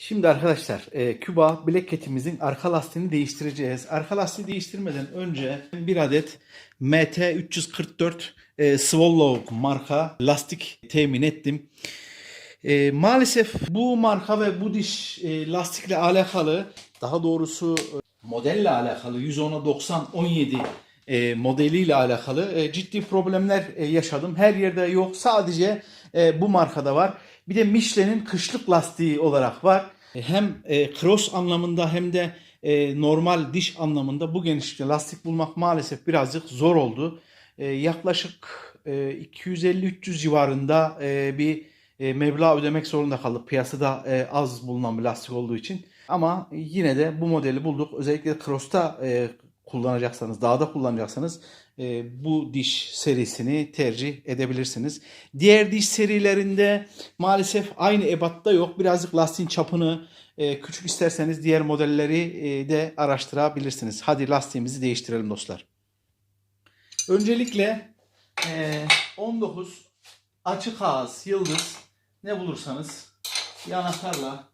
Şimdi arkadaşlar e, Küba Black Cat'imizin arka lastiğini değiştireceğiz. Arka lastiği değiştirmeden önce bir adet MT344 e, Swallow marka lastik temin ettim. E, maalesef bu marka ve bu diş e, lastikle alakalı daha doğrusu e, modelle alakalı 110'a 90 17 e, modeliyle alakalı e, ciddi problemler e, yaşadım. Her yerde yok. Sadece e, bu markada var. Bir de Michelin'in kışlık lastiği olarak var. E, Hem e, cross anlamında hem de e, normal diş anlamında bu genişlikte lastik bulmak maalesef birazcık zor oldu. Yaklaşık e, 250-300 civarında bir e, meblağ ödemek zorunda kaldık. Piyasada az bulunan bir lastik olduğu için. Ama yine de bu modeli bulduk. Özellikle Cross'ta kullanacaksanız, dağda kullanacaksanız e, bu diş serisini tercih edebilirsiniz. Diğer diş serilerinde maalesef aynı ebatta yok. Birazcık lastiğin çapını e, küçük isterseniz diğer modelleri e, de araştırabilirsiniz. Hadi lastiğimizi değiştirelim dostlar. Öncelikle e, 19 açık ağız, yıldız ne bulursanız yanaklarla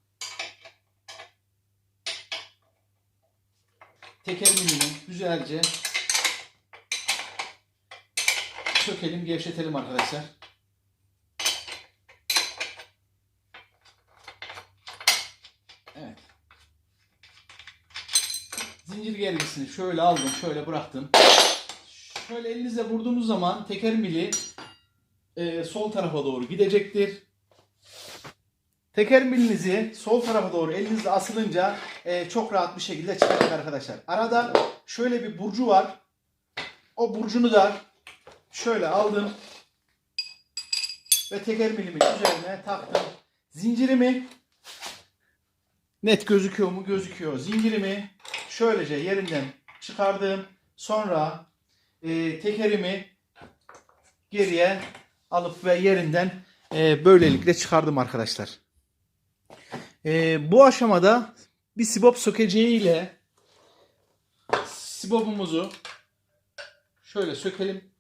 teker milini güzelce sökelim, gevşetelim arkadaşlar. Evet. Zincir gergisini şöyle aldım, şöyle bıraktım. Şöyle elinizle vurduğunuz zaman teker mili e, sol tarafa doğru gidecektir. Teker milinizi sol tarafa doğru elinizle asılınca e, çok rahat bir şekilde çıkacak arkadaşlar. Arada şöyle bir burcu var. O burcunu da şöyle aldım. Ve teker milimin üzerine taktım. Zincirimi net gözüküyor mu? Gözüküyor. Zincirimi şöylece yerinden çıkardım. Sonra e, tekerimi geriye alıp ve yerinden e, böylelikle çıkardım arkadaşlar. E, bu aşamada bir sibop sökeceği ile sibopumuzu şöyle sökelim.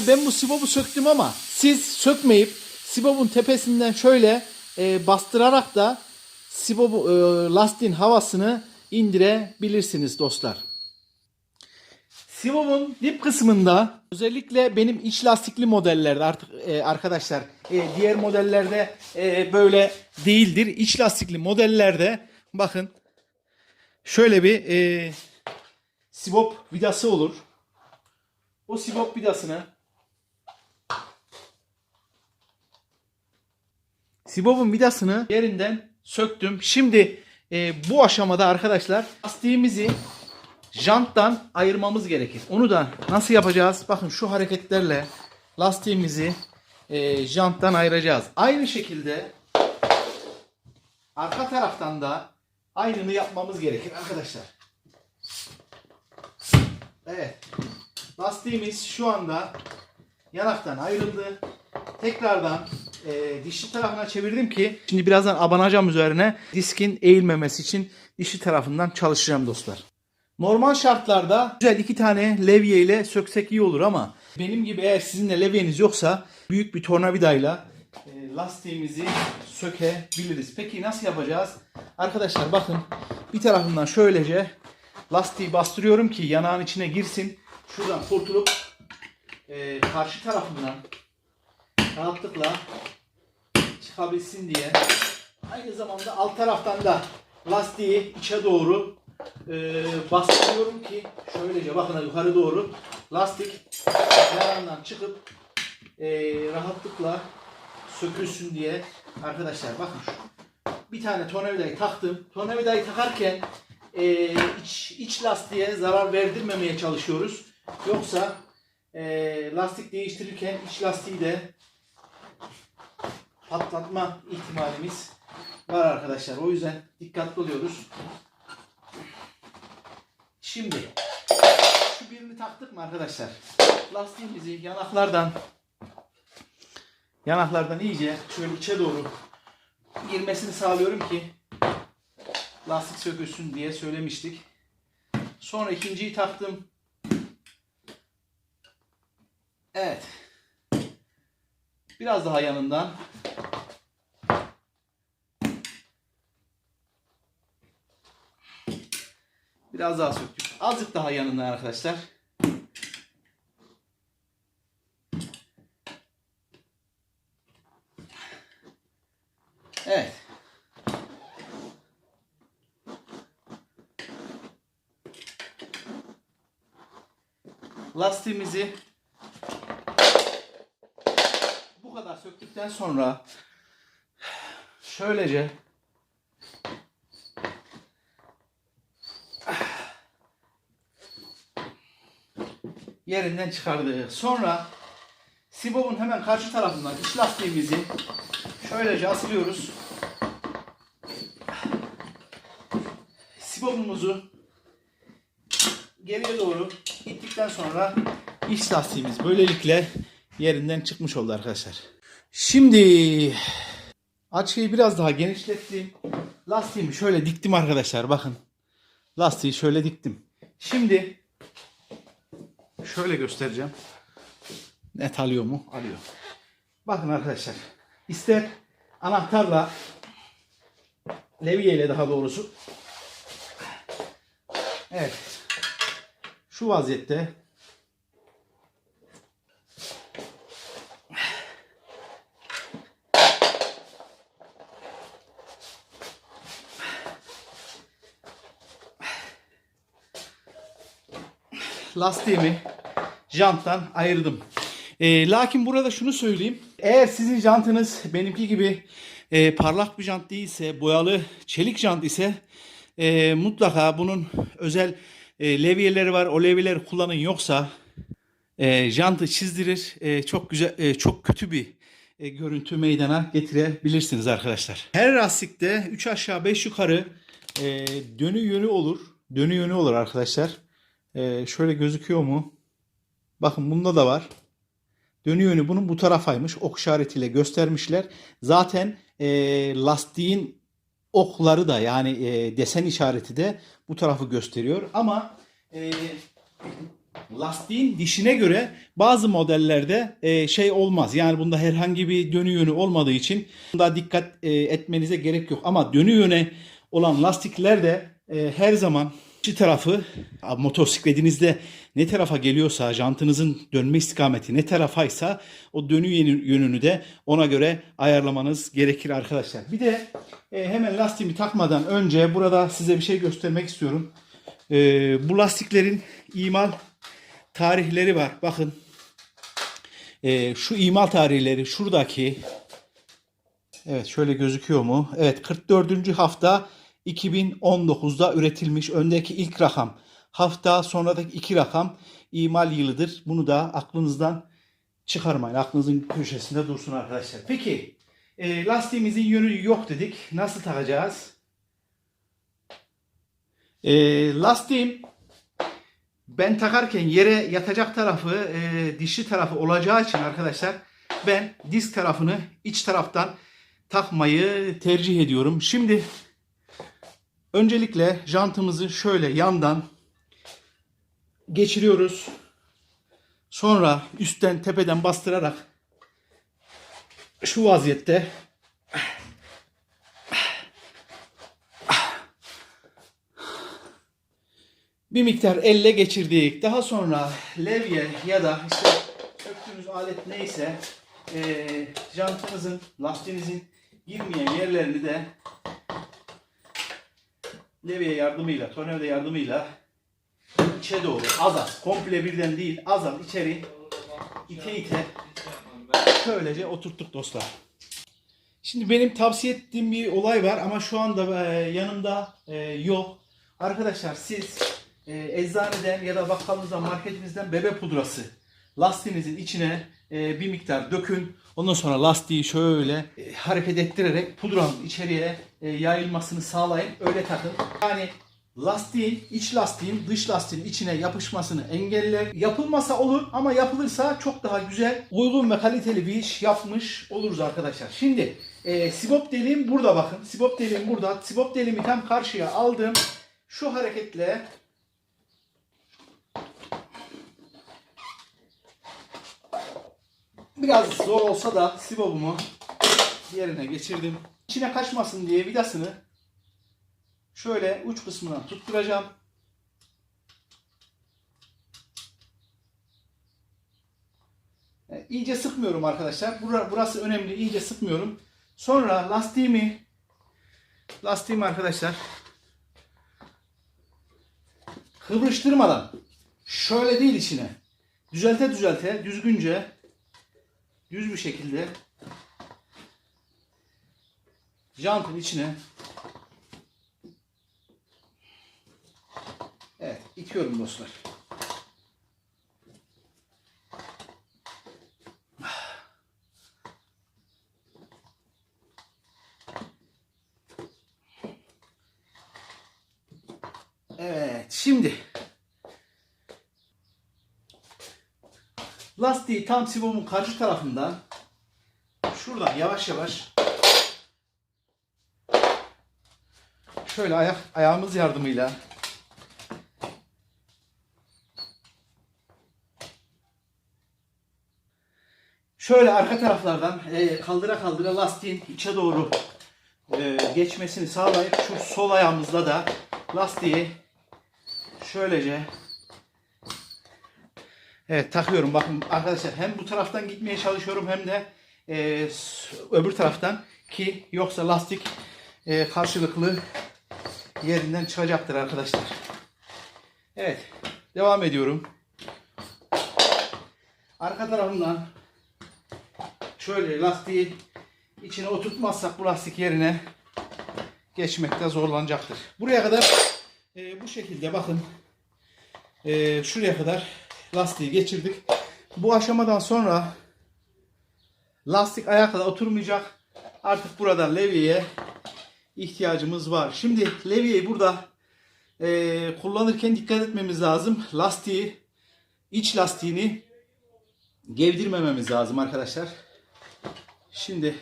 Ben bu sibobu söktüm ama siz sökmeyip sibobun tepesinden şöyle e, bastırarak da sibobu e, lastiğin havasını indirebilirsiniz dostlar. Sibob'un dip kısmında özellikle benim iç lastikli modellerde artık e, arkadaşlar e, diğer modellerde e, böyle değildir. İç lastikli modellerde bakın şöyle bir e, sibop vidası olur. O sibop vidasını Sibop'un vidasını yerinden söktüm. Şimdi e, bu aşamada arkadaşlar lastiğimizi janttan ayırmamız gerekir. Onu da nasıl yapacağız? Bakın şu hareketlerle lastiğimizi e, janttan ayıracağız. Aynı şekilde arka taraftan da aynını yapmamız gerekir arkadaşlar. Evet. Lastiğimiz şu anda yanaktan ayrıldı. Tekrardan e, dişli tarafına çevirdim ki şimdi birazdan abanacağım üzerine diskin eğilmemesi için dişli tarafından çalışacağım dostlar. Normal şartlarda güzel iki tane levye ile söksek iyi olur ama benim gibi eğer sizin de levyeniz yoksa büyük bir tornavidayla e, lastiğimizi sökebiliriz. Peki nasıl yapacağız? Arkadaşlar bakın bir tarafından şöylece lastiği bastırıyorum ki yanağın içine girsin. Şuradan kurtulup e, karşı tarafından rahatlıkla çıkabilsin diye. Aynı zamanda alt taraftan da lastiği içe doğru e, bastırıyorum ki şöylece bakın yukarı doğru lastik yanından çıkıp e, rahatlıkla sökülsün diye arkadaşlar bakın şu bir tane tornavidayı taktım. Tornavidayı takarken e, iç, iç lastiğe zarar verdirmemeye çalışıyoruz. Yoksa e, lastik değiştirirken iç lastiği de patlatma ihtimalimiz var arkadaşlar. O yüzden dikkatli oluyoruz. Şimdi şu birini taktık mı arkadaşlar? Lastiğimizi yanaklardan yanaklardan iyice şöyle içe doğru girmesini sağlıyorum ki lastik sökülsün diye söylemiştik. Sonra ikinciyi taktım. Evet. Biraz daha yanından. Biraz daha söktük. Azıcık daha yanından arkadaşlar. Evet. Lastiğimizi bu söktükten sonra şöylece yerinden çıkardık. Sonra Sibob'un hemen karşı tarafından iç lastiğimizi şöylece asılıyoruz. Sibobumuzu geriye doğru ittikten sonra iç lastiğimiz böylelikle yerinden çıkmış oldu arkadaşlar. Şimdi açıyı biraz daha genişlettim. Lastiğimi şöyle diktim arkadaşlar bakın. Lastiği şöyle diktim. Şimdi şöyle göstereceğim. Net alıyor mu? Alıyor. Bakın arkadaşlar. İster anahtarla levye ile daha doğrusu. Evet. Şu vaziyette lastiğimi janttan ayırdım. E, lakin burada şunu söyleyeyim. Eğer sizin jantınız benimki gibi e, parlak bir jant değilse, boyalı çelik jant ise e, mutlaka bunun özel e, levyeleri var. O levyeleri kullanın yoksa e, jantı çizdirir. E, çok güzel, e, çok kötü bir e, görüntü meydana getirebilirsiniz arkadaşlar. Her lastikte 3 aşağı 5 yukarı e, dönü yönü olur. Dönü yönü olur arkadaşlar. E, şöyle gözüküyor mu? Bakın bunda da var. Dönü yönü bunun bu tarafaymış. Ok işaretiyle göstermişler. Zaten e, lastiğin okları da yani e, desen işareti de bu tarafı gösteriyor. Ama e, lastiğin dişine göre bazı modellerde e, şey olmaz. Yani bunda herhangi bir dönü yönü olmadığı için bunda dikkat e, etmenize gerek yok. Ama dönü yöne olan lastiklerde e, her zaman iki tarafı motosikletinizde ne tarafa geliyorsa jantınızın dönme istikameti ne tarafaysa o dönü yönü- yönünü de ona göre ayarlamanız gerekir arkadaşlar. Bir de e, hemen lastiğimi takmadan önce burada size bir şey göstermek istiyorum. E, bu lastiklerin imal tarihleri var. Bakın e, şu imal tarihleri şuradaki Evet şöyle gözüküyor mu? Evet 44. hafta 2019'da üretilmiş. Öndeki ilk rakam hafta sonradaki iki rakam imal yılıdır. Bunu da aklınızdan çıkarmayın. Aklınızın köşesinde dursun arkadaşlar. Peki e, lastiğimizin yönü yok dedik. Nasıl takacağız? E, lastiğim ben takarken yere yatacak tarafı e, dişli tarafı olacağı için arkadaşlar ben disk tarafını iç taraftan takmayı tercih ediyorum. Şimdi öncelikle jantımızı şöyle yandan geçiriyoruz. Sonra üstten tepeden bastırarak şu vaziyette bir miktar elle geçirdik. Daha sonra levye ya da işte söktüğünüz alet neyse eee jantınızın, lastiğinizin girmeyen yerlerini de levye yardımıyla, tornavida yardımıyla içe doğru az az, komple birden değil az az içeri ite ite şöylece oturttuk dostlar. Şimdi benim tavsiye ettiğim bir olay var ama şu anda e, yanımda e, yok. Arkadaşlar siz e, eczaneden ya da bakkalınızdan, marketinizden bebe pudrası lastiğinizin içine e, bir miktar dökün. Ondan sonra lastiği şöyle e, hareket ettirerek pudranın içeriye e, yayılmasını sağlayın. Öyle takın. Yani lastiğin, iç lastiğin dış lastiğin içine yapışmasını engeller. Yapılmasa olur ama yapılırsa çok daha güzel, uygun ve kaliteli bir iş yapmış oluruz arkadaşlar. Şimdi e, sibop deliğim burada bakın. Sibop deliğim burada. Sibop deliğimi tam karşıya aldım. Şu hareketle Biraz zor olsa da sibobumu yerine geçirdim. İçine kaçmasın diye vidasını şöyle uç kısmından tutturacağım. E, İyice sıkmıyorum arkadaşlar. Bura- Burası önemli. İyice sıkmıyorum. Sonra lastiğimi lastiğimi arkadaşlar kıvrıştırmadan şöyle değil içine düzelte düzelte düzgünce düz bir şekilde jantın içine evet itiyorum dostlar. Evet şimdi lastiği tam sibomun karşı tarafından şuradan yavaş yavaş şöyle ayak ayağımız yardımıyla şöyle arka taraflardan e, kaldıra kaldıra lastiğin içe doğru e, geçmesini sağlayıp şu sol ayağımızla da lastiği şöylece Evet takıyorum. Bakın arkadaşlar hem bu taraftan gitmeye çalışıyorum hem de e, öbür taraftan ki yoksa lastik e, karşılıklı yerinden çıkacaktır arkadaşlar. Evet devam ediyorum. Arka tarafından şöyle lastiği içine oturtmazsak bu lastik yerine geçmekte zorlanacaktır. Buraya kadar e, bu şekilde bakın e, şuraya kadar lastiği geçirdik. Bu aşamadan sonra lastik ayakla oturmayacak. Artık burada levyeye ihtiyacımız var. Şimdi levyeyi burada e, kullanırken dikkat etmemiz lazım. Lastiği, iç lastiğini gevdirmememiz lazım arkadaşlar. Şimdi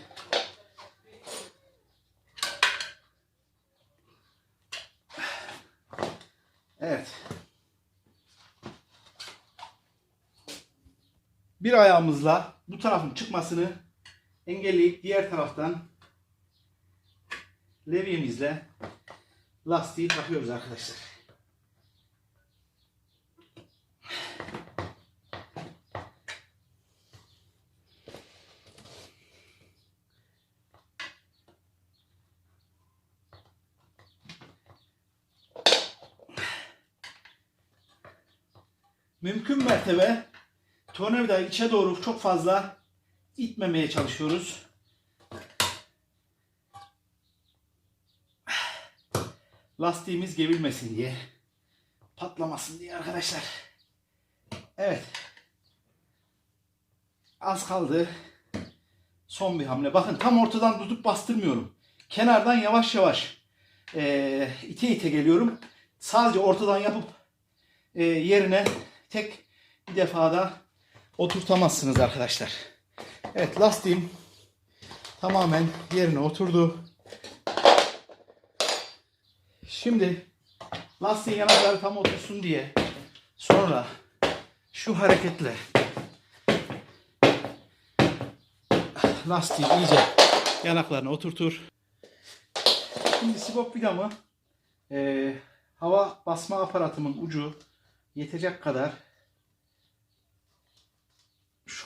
Evet. Bir ayağımızla bu tarafın çıkmasını engelleyip diğer taraftan levyemizle lastiği takıyoruz arkadaşlar. Mümkün mertebe tornavidayı içe doğru çok fazla itmemeye çalışıyoruz. Lastiğimiz gevilmesin diye. Patlamasın diye arkadaşlar. Evet. Az kaldı. Son bir hamle. Bakın tam ortadan tutup bastırmıyorum. Kenardan yavaş yavaş eee, ite ite geliyorum. Sadece ortadan yapıp eee, yerine tek bir defada oturtamazsınız arkadaşlar. Evet lastiğim tamamen yerine oturdu. Şimdi lastiğin yanakları tam otursun diye sonra şu hareketle lastiği iyice yanaklarına oturtur. Şimdi sibop vidamı eee, hava basma aparatımın ucu yetecek kadar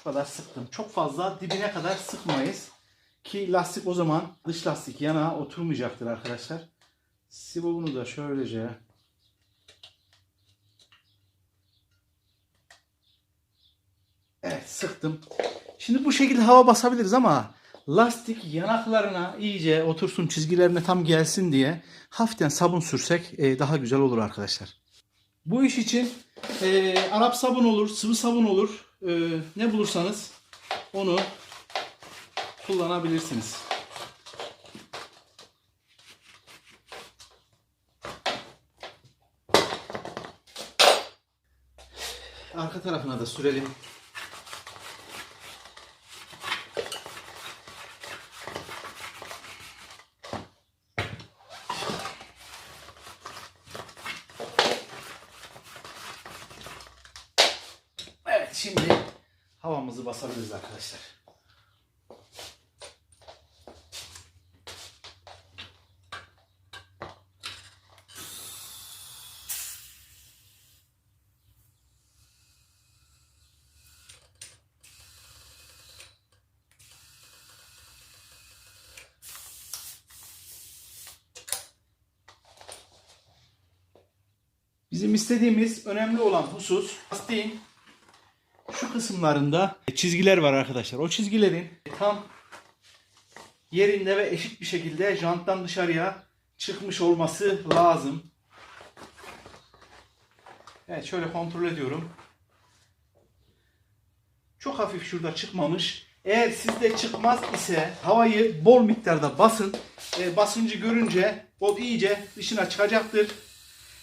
kadar sıktım. Çok fazla dibine kadar sıkmayız. Ki lastik o zaman dış lastik yana oturmayacaktır arkadaşlar. Sibobunu da şöylece Evet sıktım. Şimdi bu şekilde hava basabiliriz ama lastik yanaklarına iyice otursun çizgilerine tam gelsin diye hafiften sabun sürsek e, daha güzel olur arkadaşlar. Bu iş için e, Arap sabun olur, sıvı sabun olur. E, ne bulursanız onu kullanabilirsiniz. Arka tarafına da sürelim. Evet şimdi havamızı basabiliriz arkadaşlar. Bizim istediğimiz önemli olan husus lastiğin şu kısımlarında çizgiler var arkadaşlar. O çizgilerin tam yerinde ve eşit bir şekilde janttan dışarıya çıkmış olması lazım. Evet şöyle kontrol ediyorum. Çok hafif şurada çıkmamış. Eğer sizde çıkmaz ise havayı bol miktarda basın. E, basıncı görünce o iyice dışına çıkacaktır.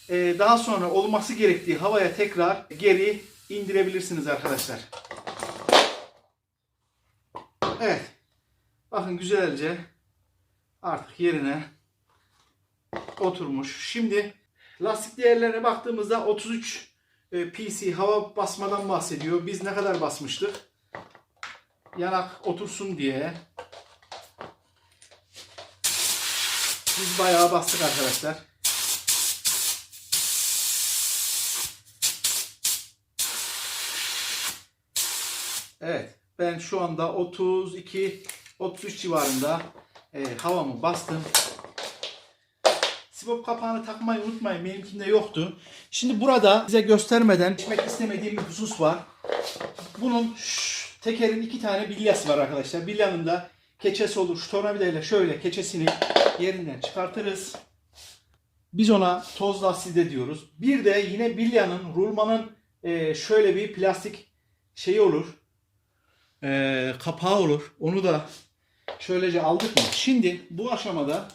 E, daha sonra olması gerektiği havaya tekrar geri indirebilirsiniz arkadaşlar. Evet. Bakın güzelce artık yerine oturmuş. Şimdi lastik değerlerine baktığımızda 33 e, PC hava basmadan bahsediyor. Biz ne kadar basmıştık? Yanak otursun diye. Biz bayağı bastık arkadaşlar. Evet. Ben şu anda 32 33 civarında e, havamı bastım. Sibop kapağını takmayı unutmayın. Benimkinde yoktu. Şimdi burada size göstermeden geçmek istemediğim bir husus var. Bunun şu, tekerin iki tane bilyası var arkadaşlar. Bilyanın da keçesi olur. Şu tornavidayla şöyle keçesini yerinden çıkartırız. Biz ona toz lastiği diyoruz. Bir de yine bilyanın, rulmanın e, şöyle bir plastik şeyi olur. E, kapağı olur. Onu da şöylece aldık mı? Şimdi bu aşamada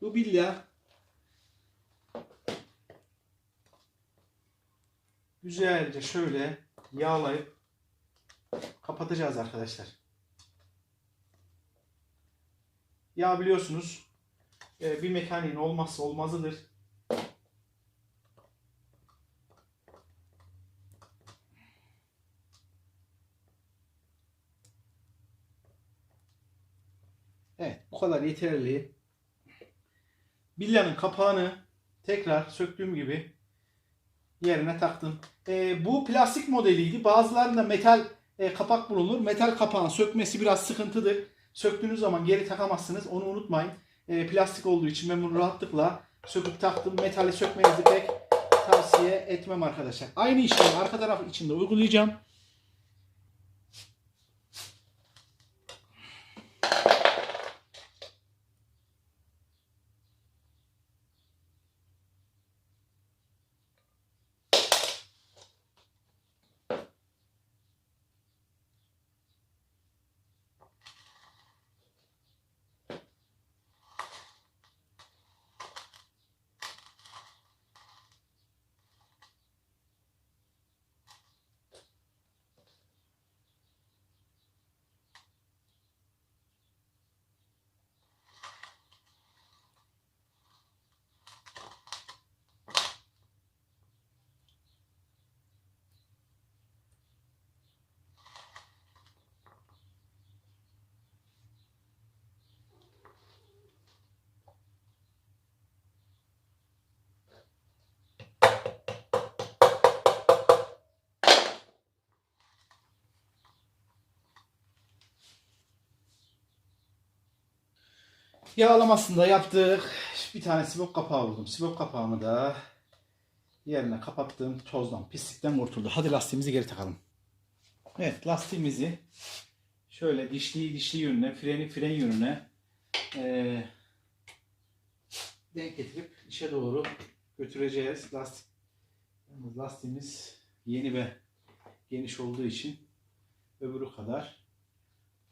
bu bilya güzelce şöyle yağlayıp kapatacağız arkadaşlar. Yağ biliyorsunuz e, bir mekaniğin olmazsa olmazıdır. Evet bu kadar yeterli. Bilyanın kapağını tekrar söktüğüm gibi yerine taktım. E, bu plastik modeliydi. Bazılarında metal e, kapak bulunur. Metal kapağın sökmesi biraz sıkıntıdır. Söktüğünüz zaman geri takamazsınız. Onu unutmayın. E, plastik olduğu için ben bunu rahatlıkla söküp taktım. Metali sökmenizi pek tavsiye etmem arkadaşlar. Aynı işlemi arka taraf için de uygulayacağım. Yağlamasını da yaptık. Bir tane sibop kapağı buldum. Sibop kapağımı da yerine kapattım. Tozdan, pislikten kurtuldu. Hadi lastiğimizi geri takalım. Evet lastiğimizi şöyle dişli dişli yönüne, freni fren yönüne eee denk getirip işe doğru götüreceğiz. Lastik, lastiğimiz yeni ve geniş olduğu için öbürü kadar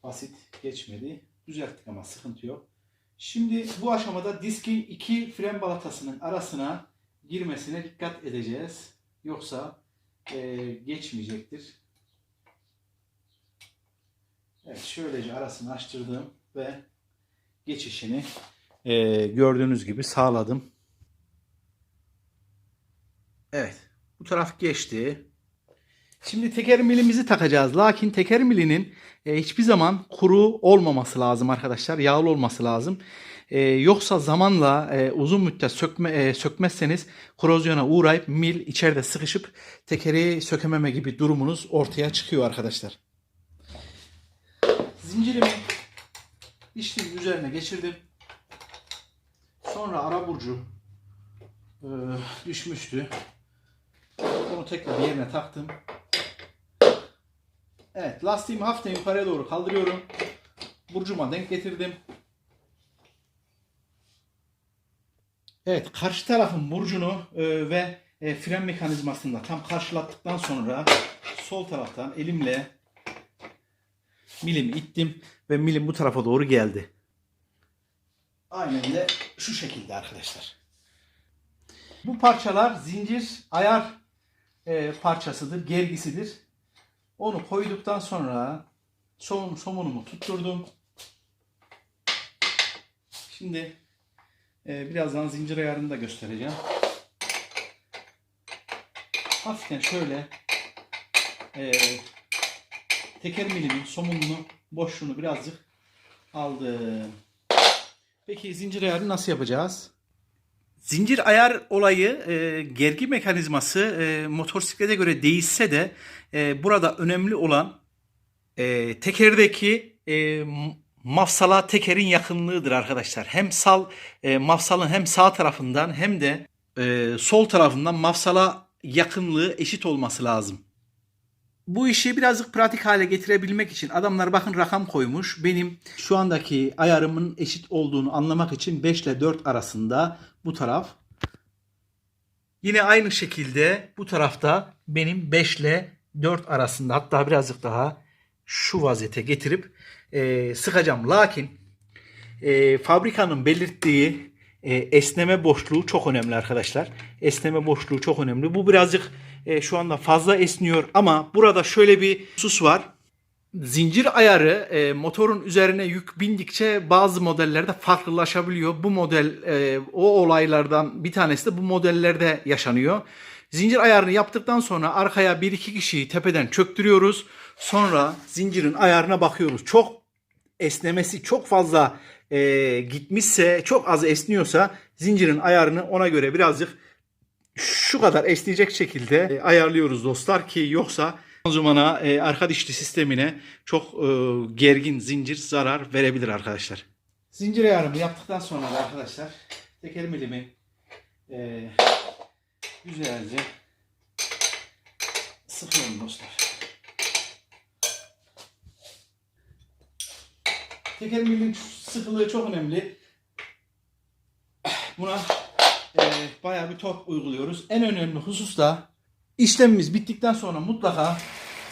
basit geçmedi. Düzelttik ama sıkıntı yok. Şimdi bu aşamada diskin iki fren balatasının arasına girmesine dikkat edeceğiz. Yoksa eee, geçmeyecektir. Evet şöylece arasını açtırdım ve geçişini eee, gördüğünüz gibi sağladım. Evet bu taraf geçti. Şimdi teker milimizi takacağız. Lakin teker milinin e, hiçbir zaman kuru olmaması lazım arkadaşlar. Yağlı olması lazım. E, yoksa zamanla e, uzun müddet sökme, e, sökmezseniz korozyona uğrayıp mil içeride sıkışıp tekeri sökememe gibi durumunuz ortaya çıkıyor arkadaşlar. Zincirimi dişliğin üzerine geçirdim. Sonra ara burcu e, düşmüştü. Onu tekrar yerine taktım. Evet lastiğimi hafiften yukarıya doğru kaldırıyorum. Burcuma denk getirdim. Evet karşı tarafın burcunu e, ve e, fren mekanizmasını da tam karşılattıktan sonra sol taraftan elimle milimi ittim ve milim bu tarafa doğru geldi. Aynen de şu şekilde arkadaşlar. Bu parçalar zincir ayar e, parçasıdır, gergisidir. Onu koyduktan sonra somun, somunumu tutturdum. Şimdi e, birazdan zincir ayarını da göstereceğim. Hafiften şöyle e, teker milimin somununu boşluğunu birazcık aldım. Peki zincir ayarını nasıl yapacağız? Zincir ayar olayı e, gergi mekanizması e, motosiklete göre değişse de e, burada önemli olan e, tekerdeki e, mafsala tekerin yakınlığıdır arkadaşlar. Hem sal e, mafsalın hem sağ tarafından hem de e, sol tarafından mafsala yakınlığı eşit olması lazım. Bu işi birazcık pratik hale getirebilmek için adamlar bakın rakam koymuş. Benim şu andaki ayarımın eşit olduğunu anlamak için 5 ile 4 arasında bu taraf. Yine aynı şekilde bu tarafta benim 5 ile 4 arasında hatta birazcık daha şu vaziyete getirip e, sıkacağım. Lakin e, fabrikanın belirttiği e, esneme boşluğu çok önemli arkadaşlar. Esneme boşluğu çok önemli. Bu birazcık e, şu anda fazla esniyor ama burada şöyle bir husus var. Zincir ayarı e, motorun üzerine yük bindikçe bazı modellerde farklılaşabiliyor. Bu model e, o olaylardan bir tanesi de bu modellerde yaşanıyor. Zincir ayarını yaptıktan sonra arkaya bir iki kişiyi tepeden çöktürüyoruz. Sonra zincirin ayarına bakıyoruz. Çok esnemesi çok fazla e, gitmişse, çok az esniyorsa zincirin ayarını ona göre birazcık şu kadar esneyecek şekilde e, ayarlıyoruz dostlar ki yoksa Zumana e, arka sistemine çok e, gergin zincir zarar verebilir arkadaşlar. Zincir ayarımı yaptıktan sonra da arkadaşlar teker milimi e, güzelce sıkıyorum dostlar. Teker milin sıkılığı çok önemli. Buna e, bayağı bir tork uyguluyoruz. En önemli husus da işlemimiz bittikten sonra mutlaka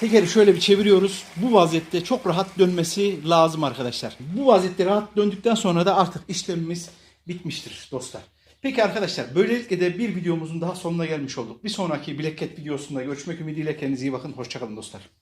tekeri şöyle bir çeviriyoruz. Bu vaziyette çok rahat dönmesi lazım arkadaşlar. Bu vaziyette rahat döndükten sonra da artık işlemimiz bitmiştir dostlar. Peki arkadaşlar böylelikle de bir videomuzun daha sonuna gelmiş olduk. Bir sonraki Black Cat videosunda görüşmek ümidiyle kendinize iyi bakın. Hoşçakalın dostlar.